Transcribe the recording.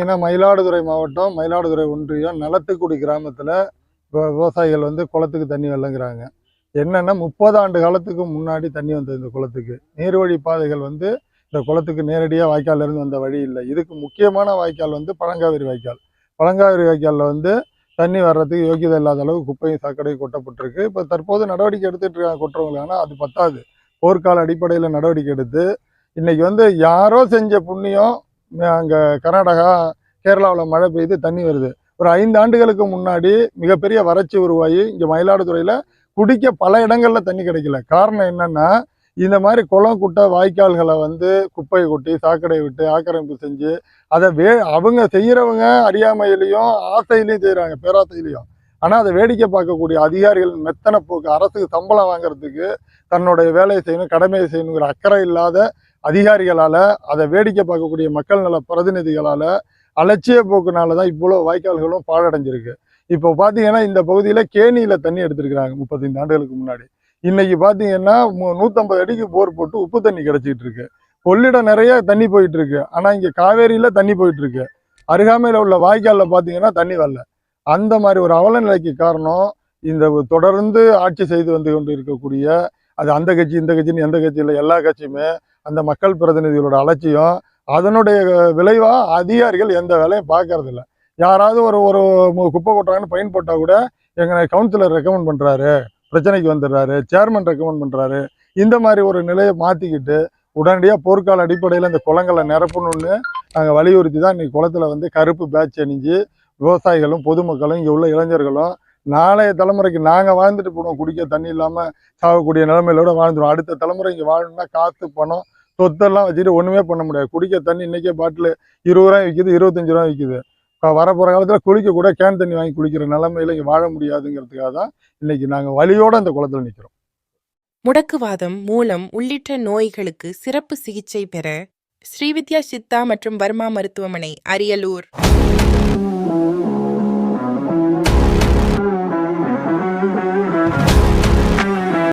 ஏன்னா மயிலாடுதுறை மாவட்டம் மயிலாடுதுறை ஒன்றியம் நலத்துக்குடி கிராமத்தில் விவசாயிகள் வந்து குளத்துக்கு தண்ணி வெள்ளங்கிறாங்க என்னென்னா முப்பது ஆண்டு காலத்துக்கு முன்னாடி தண்ணி வந்தது இந்த குளத்துக்கு. நீர்வழி பாதைகள் வந்து இந்த குளத்துக்கு நேரடியாக வாய்க்காலிருந்து வந்த வழி இல்லை. இதுக்கு முக்கியமான வாய்க்கால் வந்து பழங்காவிரி வாய்க்கால். பழங்காவிரி வாய்க்காலில் வந்து தண்ணி வர்றதுக்கு யோகியதை இல்லாத அளவு குப்பையும் சாக்கடையும் கொட்டப்பட்டிருக்கு. இப்போ தற்போது நடவடிக்கை எடுத்துகிட்டு இருக்காங்க கொட்டுறவங்க. ஆனால் அது பத்தாது. போர்க்கால அடிப்படையில் நடவடிக்கை எடுத்து இன்றைக்கி வந்து யாரோ செஞ்ச புண்ணியம் அங்கே கர்நாடகா கேரளாவில் மழை பெய்து தண்ணி வருது. ஒரு ஐந்து ஆண்டுகளுக்கு முன்னாடி மிகப்பெரிய வறட்சி உருவாகி இங்கே மயிலாடுதுறையில் குடிக்க பல இடங்களில் தண்ணி கிடைக்கல. காரணம் என்னென்னா இந்த மாதிரி குளம் குட்டை வாய்க்கால்களை வந்து குப்பையை கொட்டி சாக்கடை விட்டு ஆக்கிரமிப்பு செஞ்சு அதை வே அவங்க செய்கிறவங்க அறியாமையிலையும் ஆசையிலையும் செய்கிறாங்க பேராசையிலையும். ஆனால் அதை வேடிக்கை பார்க்கக்கூடிய அதிகாரிகள் மெத்தனை போக்கு அரசுக்கு சம்பளம் வாங்குறதுக்கு தன்னுடைய வேலையை செய்யணும் கடமையை செய்யணுங்கிற அக்கறை இல்லாத அதிகாரிகளால் அதை வேடிக்கை பார்க்கக்கூடிய மக்கள் நல பிரதிநிதிகளால் அலட்சிய போக்குனால தான் இவ்வளோ வாய்க்கால்களும் பாழடைஞ்சிருக்கு. இப்போ பார்த்தீங்கன்னா இந்த பகுதியில் கேணியில் தண்ணி எடுத்துருக்கிறாங்க முப்பத்தைந்து ஆண்டுகளுக்கு முன்னாடி. இன்னைக்கு பார்த்தீங்கன்னா மு- நூற்றம்பது அடிக்கு போர் போட்டு உப்பு தண்ணி கிடச்சிட்டு இருக்கு கொள்ளிடம் நிறைய தண்ணி போயிட்டு இருக்கு ஆனால் இங்கே காவேரியில் தண்ணி போயிட்டு இருக்கு அருகாமையில் உள்ள வாய்க்காலில் பார்த்தீங்கன்னா தண்ணி வரல. அந்த மாதிரி ஒரு அவல நிலைக்கு காரணம் இந்த தொடர்ந்து ஆட்சி செய்து வந்து கொண்டு இருக்கக்கூடிய அது அந்த கட்சி இந்த கட்சின்னு எந்த கட்சியில் எல்லா கட்சியுமே அந்த மக்கள் பிரதிநிதிகளோட அலட்சியம் அதனுடைய விளைவாக அதிகாரிகள் எந்த வேலையும் பார்க்கறதில்ல. யாராவது ஒரு ஒரு மு- குப்பை கொட்டுறாங்கன்னு ஃபைன் போட்டால் கூட எங்களை கவுன்சிலர் ரெக்கமெண்ட் பண்ணுறாரு பிரச்சனைக்கு வந்துடுறாரு சேர்மன் ரெக்கமெண்ட் பண்ணுறாரு இந்த மாதிரி ஒரு நிலையை மாற்றிக்கிட்டு உடனடியாக போர்க்கால அடிப்படையில் இந்த குளங்களை நிரப்பணும்னு நாங்கள் வலியுறுத்தி தான் இன்றைக்கி குளத்துல வந்து கருப்பு பேட்ச் அணிஞ்சு விவசாயிகளும் பொதுமக்களும் இங்கே உள்ள இளைஞர்களும் நாளைய தலைமுறைக்கு நாங்கள் வாழ்ந்துட்டு போடுவோம் குடிக்க தண்ணி இல்லாமல் சாகக்கூடிய நிலைமையிலோட வாழ்ந்துடும் அடுத்த தலைமுறை இங்கே வாழணும்னா காற்று பணம் சொத்தெல்லாம் வச்சுட்டு ஒன்றுமே பண்ண முடியாது. குடிக்க தண்ணி இன்றைக்கே பாட்டில் இருபது ரூபாய் விற்கிது இருபத்தஞ்சு ரூபாய் விற்கிது இப்போ வரப்போகிற காலத்தில் குளிக்க கூட கேன் தண்ணி வாங்கி குளிக்கிற நிலைமையில இங்கே வாழ முடியாதுங்கிறதுக்காக தான் இன்னைக்கு நாங்கள் வழியோடு அந்த குளத்துல நிற்கிறோம் முடக்குவாதம் மூலம் உள்ளிட்ட நோய்களுக்கு சிறப்பு சிகிச்சை பெற ஸ்ரீவித்யா சித்தா மற்றும் வர்மா மருத்துவமனை அரியலூர்.